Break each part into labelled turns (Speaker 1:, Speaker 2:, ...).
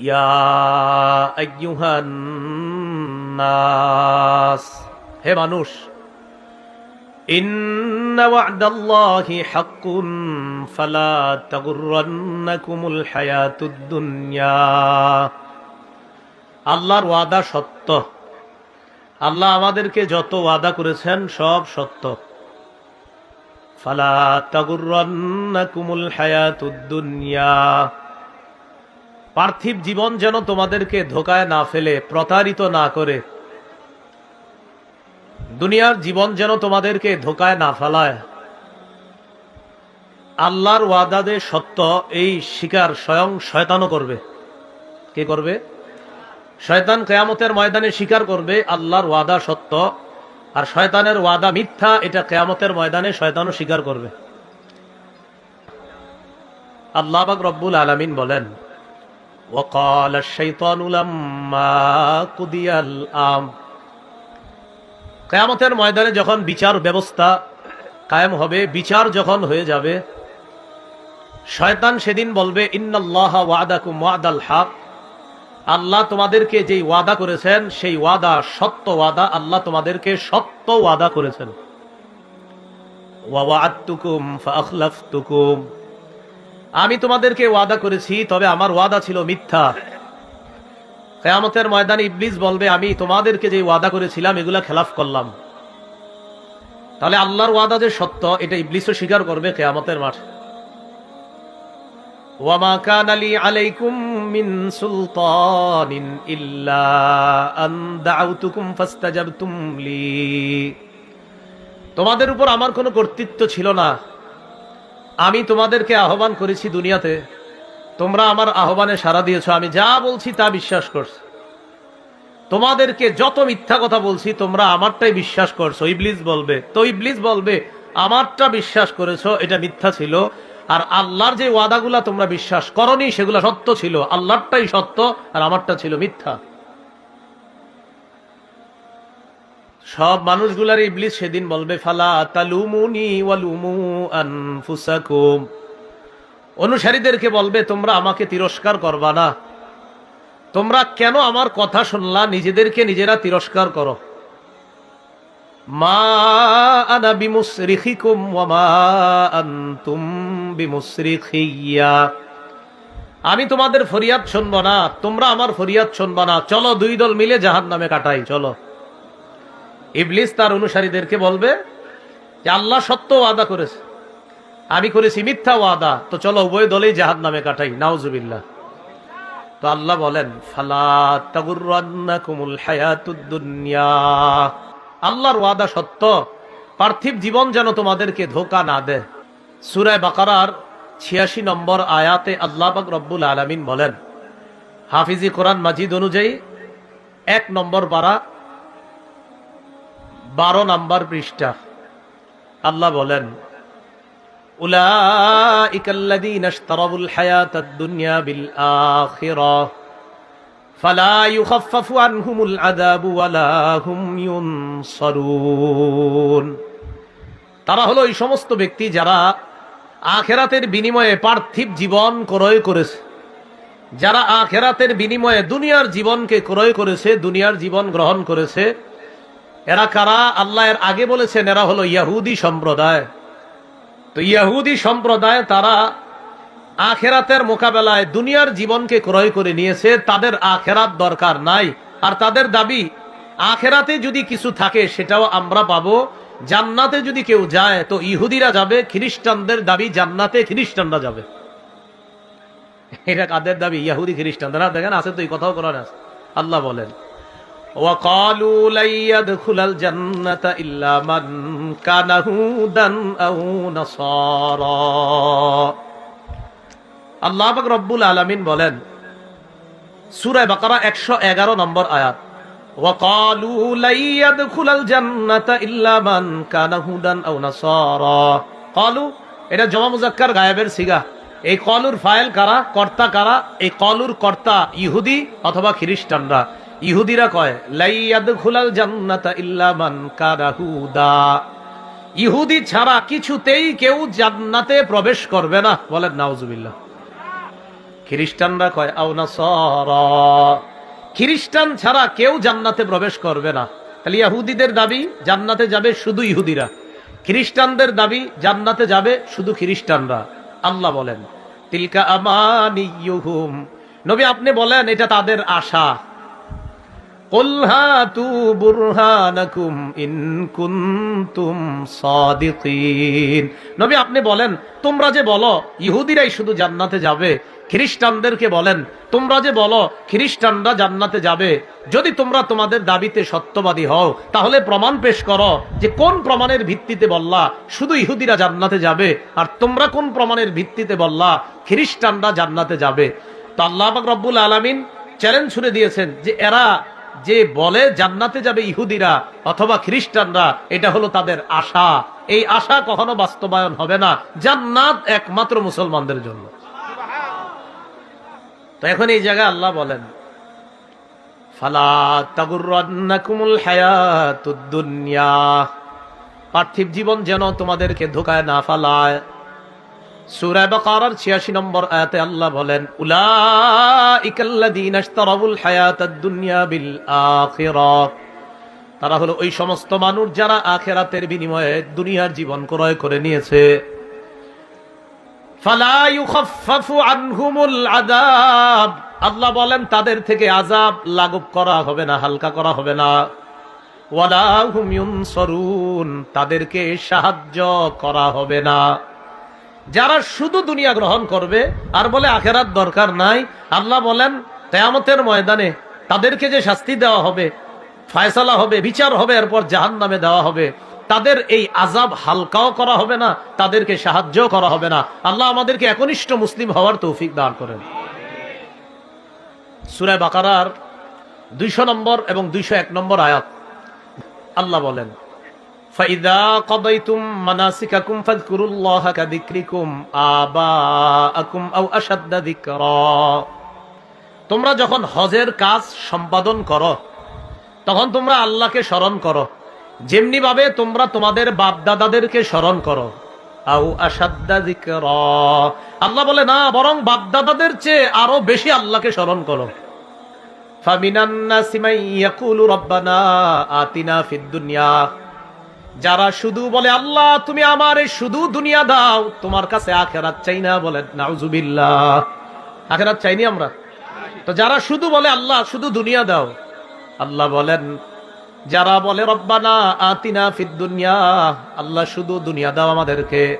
Speaker 1: ইয়া আইয়ুহান হে মানুষ ইন্না ওয়া'দাল্লাহি হাক্কুন ফালা তাগুররান্নাকুমুল হায়াতুদ দুনিয়া আল্লাহর ওয়াদা সত্য। আল্লাহ আমাদেরকে যত ওয়াদা করেছেন সব সত্য। ফালা তাগুররান্নাকুমুল হায়াতুদ দুনিয়া। পার্থিব জীবন যেন তোমাদেরকে ধোকায় না ফেলে, প্রতারিত না করে। দুনিয়ার জীবন যেন তোমাদেরকে ধোকায় না ফেলায়। আল্লাহর ওয়াদাদে সত্য এই শিকার স্বয়ং শয়তানও করবে। কে করবে? শয়তান কেয়ামতের ময়দানে স্বীকার করবে, আল্লাহর ওয়াদা সত্য। আর শয়তানের ওয়াদা মিথ্যা, এটা কেয়ামতের ময়দানে শয়তানও স্বীকার করবে। আল্লাহ বাক রব্বুল আলামিন বলেন وقال الشيطان لما قضي الامر কেয়ামতের ময়দানে যখন বিচার ব্যবস্থা কায়েম হবে বিচার যখন হয়ে যাবে শয়তান সেদিন বলবে ইন্নাল্লাহ ওয়াদাকুম ওয়াদাল হক আল্লাহ তোমাদেরকে যেই ওয়াদা করেছেন সেই ওয়াদা সত্য ওয়াদা আল্লাহ তোমাদেরকে সত্য ওয়াদা করেছেন ওয়াওয়াদতুকুম ফাখলাফতুকুম আমি তোমাদেরকে ওয়াদা করেছি, তবে আমার ওয়াদা ছিল মিথ্যা। কেয়ামতের ময়দানে ইবলিস বলবে, আমি তোমাদেরকে যে ওয়াদা করেছিলাম, এগুলা খেলাফ করলাম। তাহলে আল্লাহর ওয়াদা যে সত্য, এটা ইবলিসও স্বীকার করবে কেয়ামতের মাঠ। ওয়ামা কান আলী আলাইকুম মিন ইল্লা তোমাদের উপর আমার কোনো কর্তৃত্ব ছিল না। আমি তোমাদেরকে আহ্বান করেছি দুনিয়াতে, তোমরা আমার আহ্বানে সাড়া দিয়েছ, আমি যা বলছি তা বিশ্বাস করছ। তোমাদেরকে যত মিথ্যা কথা বলছি, তোমরা আমারটাই বিশ্বাস করছ। ইবলিস বলবে, তো ইবলিস বলবে, আমারটা বিশ্বাস করেছ, এটা মিথ্যা ছিল। আর আল্লাহর যে ওয়াদাগুলা তোমরা বিশ্বাস করনি, সেগুলা সত্য ছিল। আল্লাহরটাই সত্য আর আমারটা ছিল মিথ্যা। সব মানুষগুলার ইবলিস সেদিন বলবে, ফালা তালুমুনি ওয়ালুমু আনফুসাকুম। অনুসারীদেরকে বলবে, তোমরা আমাকে তিরস্কার করবা না। তোমরা কেন আমার কথা শুনলা? নিজেদেরকে নিজেরা তিরস্কার করো। মা আনা বিমুসরিখিকুম ওয়া মা আনতুম বিমুসরিখিয়া। আমি তোমাদের ফরিয়াদ শুনব না, তোমরা আমার ফরিয়াদ শুনবা না। চলো দুই দল মিলে জাহান্নামে কাটাই, চলো। ইবলিস তার অনুসারীদেরকে বলবে যে আল্লাহ সত্য ওয়াদা করেছে। আমি করেছি মিথ্যা ওয়াদা। তো চলো উভয় দলেই জাহাদ নামে কাটাই। নাউজুবিল্লাহ। তো আল্লাহ বলেন আল্লাহর ওয়াদা সত্য। পার্থিব জীবন যেন তোমাদেরকে ধোকা না দেয়। সূরা বাকারার ছিয়াশি নম্বর আয়াতে আল্লাহ পাক রব্বুল আলামিন বলেন, হাফিজি কোরআন মাজিদ অনুযায়ী এক নম্বর পারা বারো নম্বর পৃষ্ঠা আল্লাহ বলেন أولئك الذين اشتروا الحياة الدنيا بالآخرة فلا يخفف عنهم العذاب ولا هم ينصرون তারা হলো এই সমস্ত ব্যক্তি যারা আখেরাতের বিনিময়ে পার্থিব জীবন ক্রয় করেছে যারা আখেরাতের বিনিময়ে দুনিয়ার জীবনকে ক্রয় করেছে দুনিয়ার জীবন গ্রহণ করেছে এরা কারা? আল্লাহ এর আগে বলেছেন এরা হলো ইয়াহুদি সম্প্রদায়। তো ইয়াহুদি সম্প্রদায় তারা আখেরাতের মোকাবেলায় দুনিয়ার জীবনকে ক্রয় করে নিয়েছে, তাদের আখেরাত দরকার নাই। আর তাদের দাবি, আখেরাতে যদি কিছু থাকে সেটাও আমরা পাবো। জান্নাতে যদি কেউ যায়, তো ইহুদিরা যাবে, খ্রিস্টানদের দাবি জান্নাতে খ্রিস্টানরা যাবে। এটা কাদের দাবি? ইয়াহুদি খ্রিস্টানরা। দেখেন, আছে তো এই কথাও করার আছে। আল্লাহ বলেন। وقالوا لن يدخل الجنة إلا من كان هودا أو نصارى আল্লাহ পাক রব্বুল আলামিন বলেন সূরা বাকারা 111 নম্বর আয়াত وقالوا لن يدخل الجنة إلا من كان هودا أو نصارى قالوا এটা জমা মুজাক্কার গায়েবের সিগা এই কলুর ফাইল কারা কর্তা কারা এই কলুর কর্তা ইহুদি অথবা খ্রিস্টানরা ইহুদিরা কয় লাইয়াদ খুলাল জান্নাতা ইল্লা মান কানা ইহুদি ছাড়া কিছুতেই কেউ জান্নাতে প্রবেশ করবে না। বলেন, নাউজুবিল্লাহ। খ্রিস্টানরা কয় না খ্রিস্টান ছাড়া কেউ জান্নাতে প্রবেশ করবে না। তাহলে ইহুদিদের দাবি, জান্নাতে যাবে শুধু ইহুদিরা। খ্রিস্টানদের দাবি, জান্নাতে যাবে শুধু খ্রিস্টানরা। আল্লাহ বলেন, তিলকা আমানিয়ুহুম। নবী, আপনি বলেন, এটা তাদের আশা। قل هاتوا برهانكم إن كنتم صادقين নবী আপনি বলেন তোমরা যে বলো ইহুদিরাই শুধু জান্নাতে যাবে খ্রিস্টানদেরকে বলেন তোমরা যে বলো খ্রিস্টানরা জান্নাতে যাবে যদি তোমরা তোমাদের দাবিতে সত্যবাদী হও তাহলে প্রমাণ পেশ করো যে কোন প্রমাণের ভিত্তিতে বললা শুধু ইহুদিরা জান্নাতে যাবে আর তোমরা কোন প্রমাণের ভিত্তিতে বললা খ্রিস্টানরা জান্নাতে যাবে তো আল্লাহ পাক রব্বুল আলামিন চ্যালেঞ্জ ছুড়ে দিয়েছেন যে এরা যে বলে জান্নাতে যাবে ইহুদিরা অথবা খ্রিস্টানরা, এটা হলো তাদের আশা। এই আশা কখনো বাস্তবায়ন হবে না। জান্নাত একমাত্র মুসলমানদের জন্য। তো এখন এই জায়গায় আল্লাহ বলেন পার্থিব জীবন যেন তোমাদেরকে ধোকায় না ফালায়। সূরা বাকারার 86 নম্বর আয়াতে আল্লাহ বলেন দুনিয়া বিল তারা হলো ওই সমস্ত মানুষ যারা আখেরাতের বিনিময়ে দুনিয়ার জীবন ক্রয় করে নিয়েছে। আল্লাহ বলেন, তাদের থেকে আযাব লাঘব করা হবে না, হালকা করা হবে না। ওয়ালা তাদেরকে সাহায্য করা হবে না। যারা শুধু দুনিয়া গ্রহণ করবে আর বলে আখেরাত দরকার নাই, আল্লাহ বলেন তেয়ামতের ময়দানে তাদেরকে যে শাস্তি দেওয়া হবে, ফায়সালা হবে, বিচার হবে, এরপর জাহান নামে দেওয়া হবে, তাদের এই আজাব হালকাও করা হবে না, তাদেরকে সাহায্য করা হবে না। আল্লাহ আমাদেরকে একনিষ্ঠ মুসলিম হওয়ার তৌফিক দান করেন। সুরায় বাকারার দুইশো নম্বর এবং দুইশো এক নম্বর আয়াত। আল্লাহ বলেন فإذا قضيتم مناسككم فاذكروا الله كذكركم آباءكم أو أشد ذكرا তোমরা যখন হজের কাজ সম্পাদন করো তখন তোমরা আল্লাহকে স্মরণ করো যেমনি ভাবে তোমরা তোমাদের বাপ দাদাদেরকে স্মরণ করো আউ আসাদ্দা যিকরা। আল্লাহ বলে না বরং বাপ দাদাদের চেয়ে আরো বেশি আল্লাহকে স্মরণ করো ফামিনান নাসি মান ইয়াকুলু রব্বানা আতিনা ফিদ দুনিয়া যারা শুধু বলে, আল্লাহ, তুমি আমারে শুধু দুনিয়া দাও। তোমার কাছে আখেরাত চাই না বলে, নাউজুবিল্লাহ। আখেরাত চাইনি আমরা? তো যারা শুধু বলে, আল্লাহ, শুধু দুনিয়া দাও। আল্লাহ বলেন, যারা বলে, রব্বানা আতিনা ফিদ দুনিয়া। আল্লাহ, শুধু দুনিয়া দাও আমাদেরকে।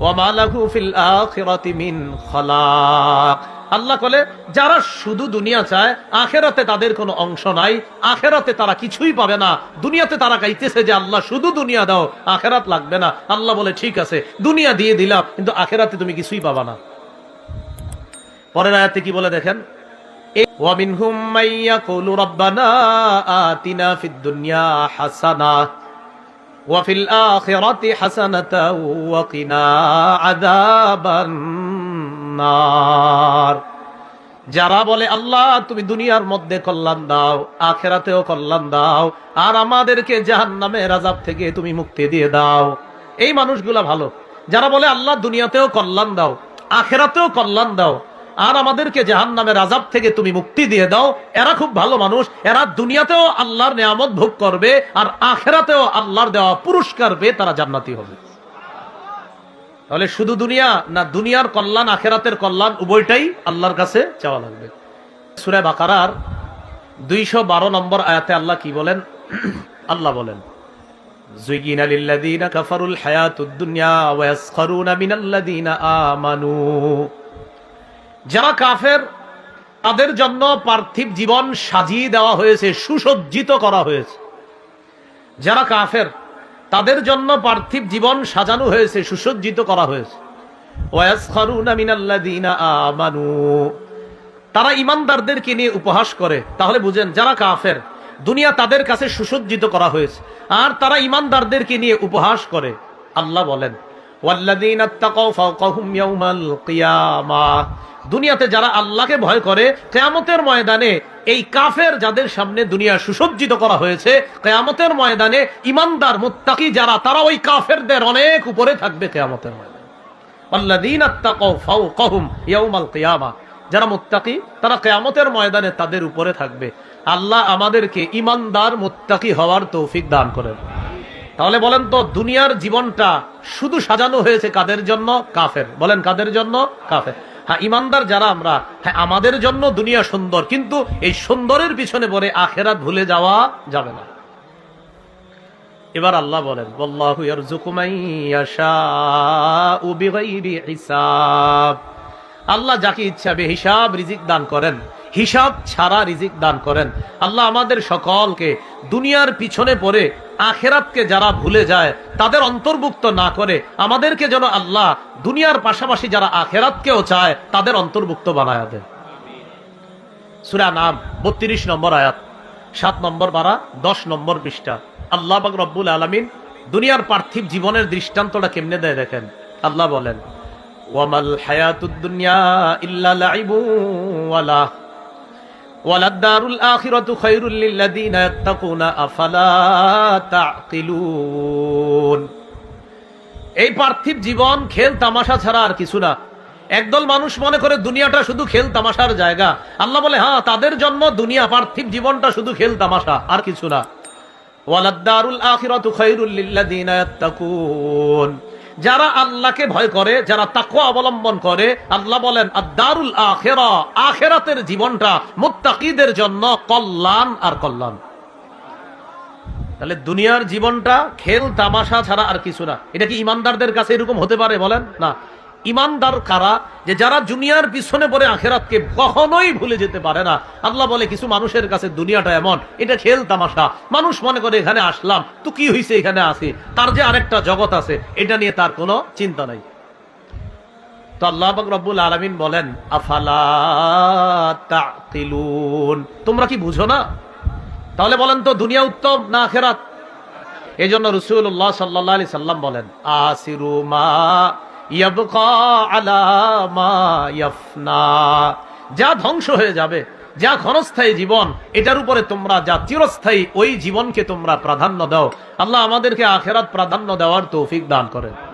Speaker 1: ওয়ামা লাহু ফিল আখিরাতি মিন খালাক। আল্লাহ বলে যারা শুধু দুনিয়া চায় আখেরাতে তাদের কোনো অংশ নাই আখেরাতে তারা কিছুই পাবে না দুনিয়াতে তারা গাইতেছে যে আল্লাহ শুধু দুনিয়া দাও আখেরাত লাগবে না আল্লাহ বলে ঠিক আছে দুনিয়া দিয়ে দিলাম কিন্তু আখেরাতে তুমি কিছুই পাবা না পরের আয়াতে কি বলে দেখেন ومنهم من يقول ربنا آتنا في الدنيا حسنة وفي الآخرة حسنة وقنا عذاب النار যারা বলে, আল্লাহ, তুমি দুনিয়ার মধ্যে কল্যাণ দাও, আখেরাতেও কল্যাণ দাও, আর আমাদেরকে জাহান নামে রাজাব থেকে তুমি মুক্তি দিয়ে দাও। এই মানুষগুলা ভালো। যারা বলে, আল্লাহ, দুনিয়াতেও কল্যাণ দাও, আখেরাতেও কল্যাণ দাও, আর আমাদেরকে জাহান নামের আজাব থেকে তুমি মুক্তি দিয়ে দাও, এরা খুব ভালো মানুষ। এরা দুনিয়াতেও আল্লাহর নিয়ামত ভোগ করবে, আর আখেরাতেও আল্লাহর দেওয়া পুরস্কার পেয়ে তারা জান্নাতি হবে। তাহলে শুধু দুনিয়া না দুনিয়ার কল্যাণ আখেরাতের কল্যাণ উভয়টাই আল্লাহর কাছে চাওয়া লাগবে সুরে বাকারার দুইশো বারো নম্বর আয়াতে আল্লাহ কি বলেন আল্লাহ বলেন زين للذين كفروا الحياة الدنيا ويسخرون من الذين آمنوا যারা কাফের তাদের জন্য পার্থিব জীবন সাজিয়ে দেওয়া হয়েছে সুসজ্জিত করা হয়েছে যারা কাফের তাদের জন্য পার্থিব জীবন সাজানো হয়েছে, সুসজ্জিত করা হয়েছে। তারা ইমানদারদেরকে নিয়ে উপহাস করে। তাহলে বুঝেন, যারা কাফের, দুনিয়া তাদের কাছে সুসজ্জিত করা হয়েছে। আর তারা ইমানদারদেরকে নিয়ে উপহাস করে। আল্লাহ বলেন দুনিয়াতে যারা আল্লাহকে ভয় করে, কেয়ামতের ময়দানে এই কাফের যাদের সামনে দুনিয়া সুসজ্জিত করা হয়েছে, কেয়ামতের ময়দানে ইমানদার মুত্তাকি যারা, তারা ওই কাফেরদের অনেক উপরে থাকবে কেয়ামতের ময়দানে। যারা মুত্তাকি, তারা কেয়ামতের ময়দানে তাদের উপরে থাকবে। আল্লাহ আমাদেরকে ইমানদার মুত্তাকি হওয়ার তৌফিক দান করেন। তাহলে বলেন তো, দুনিয়ার জীবনটা শুধু সাজানো হয়েছে কাদের জন্য? কাফের। বলেন, কাদের জন্য? কাফের। হ্যাঁ ইমানদার যারা আমরা হ্যাঁ আমাদের জন্য দুনিয়া সুন্দর, কিন্তু এই সুন্দরের পিছনে পরে আখেরাত ভুলে যাওয়া যাবে না। এবার আল্লাহ বলেন আল্লাহ যাকে ইচ্ছা হিসাব রিজিক দান করেন, হিসাব ছাড়া রিজিক দান করেন। আল্লাহ আমাদের সকলকে দুনিয়ার পিছনে পড়ে আখেরাতকে যারা ভুলে যায়, তাদের অন্তর্ভুক্ত না করে, আমাদেরকে যেন আল্লাহ দুনিয়ার পাশাপাশি যারা আখেরাতকেও চায়, তাদের অন্তর্ভুক্ত বানায় দেয় সুরা নাম, বত্রিশ নম্বর আয়াত, সাত নম্বর বারা, দশ নম্বর পৃষ্ঠা। আল্লাহ বাক রব্বুল আলমিন দুনিয়ার পার্থিব জীবনের দৃষ্টান্তটা কেমনে দেয় দেখেন? আল্লাহ বলেন, ওয়ামাল হায়াতুদ দুনিয়া ইল্লা লাইবু ওয়ালা ওয়ালাদ-দারুল আখিরাতু খায়রুল লিল্লাযিনা ইয়াত্তাকুনা, আফালা তা'কিলুন। এই পার্থিব জীবন খেল তামাশা ছাড়া আর কিছু না। একদল মানুষ মনে করে দুনিয়াটা শুধু খেল তামাশার জায়গা। আল্লাহ বলে হ্যাঁ তাদের জন্য দুনিয়া, পার্থিব জীবনটা শুধু খেল তামাশা, আর কিছু না। ওয়ালাদ্দারুল আখিরাতু খায়রুল লিল্লাযিনা ইয়াত্তাকুন। যারা আল্লাহকে ভয় করে, যারা তাকওয়া অবলম্বন করে, আল্লাহ বলেন, আদ-দারুল আখেরাতের আখিরাতের জীবনটা মুত্তাকিদের জন্য কল্যাণ আর কল্যাণ। তাহলে দুনিয়ার জীবনটা খেল তামাশা ছাড়া আর কিছু না। এটা কি ইমানদারদের কাছে এরকম হতে পারে বলেন? না। ইমানদার কারা যে যারা দুনিয়ার পিছনে পড়ে আখেরাতকে কখনোই ভুলে যেতে পারে না? আল্লাহ বলে, কিছু মানুষের কাছে দুনিয়াটা এমন, এটা খেল তামাশা। মানুষ মনে করে, এখানে আসলাম, তো কি হয়েছে এখানে আসি? তার যে আরেকটা জগৎ আছে, এটা নিয়ে তার কোনো চিন্তা নাই। তো আল্লাহ রব্বুল আলামিন বলেন, আফালা তোমরা কি বুঝো না? তাহলে বলেন তো, দুনিয়া উত্তম না আখেরাত? এই জন্য রসুল্লাহ সাল্লাহ সাল্লাম বলেন, আসিরু যা ধ্বংস হয়ে যাবে, যা ক্ষণস্থায়ী জীবন, এটার উপরে তোমরা যা চিরস্থায়ী ওই জীবনকে তোমরা প্রাধান্য দাও। আল্লাহ আমাদেরকে আখেরাত প্রাধান্য দেওয়ার তৌফিক দান করেন।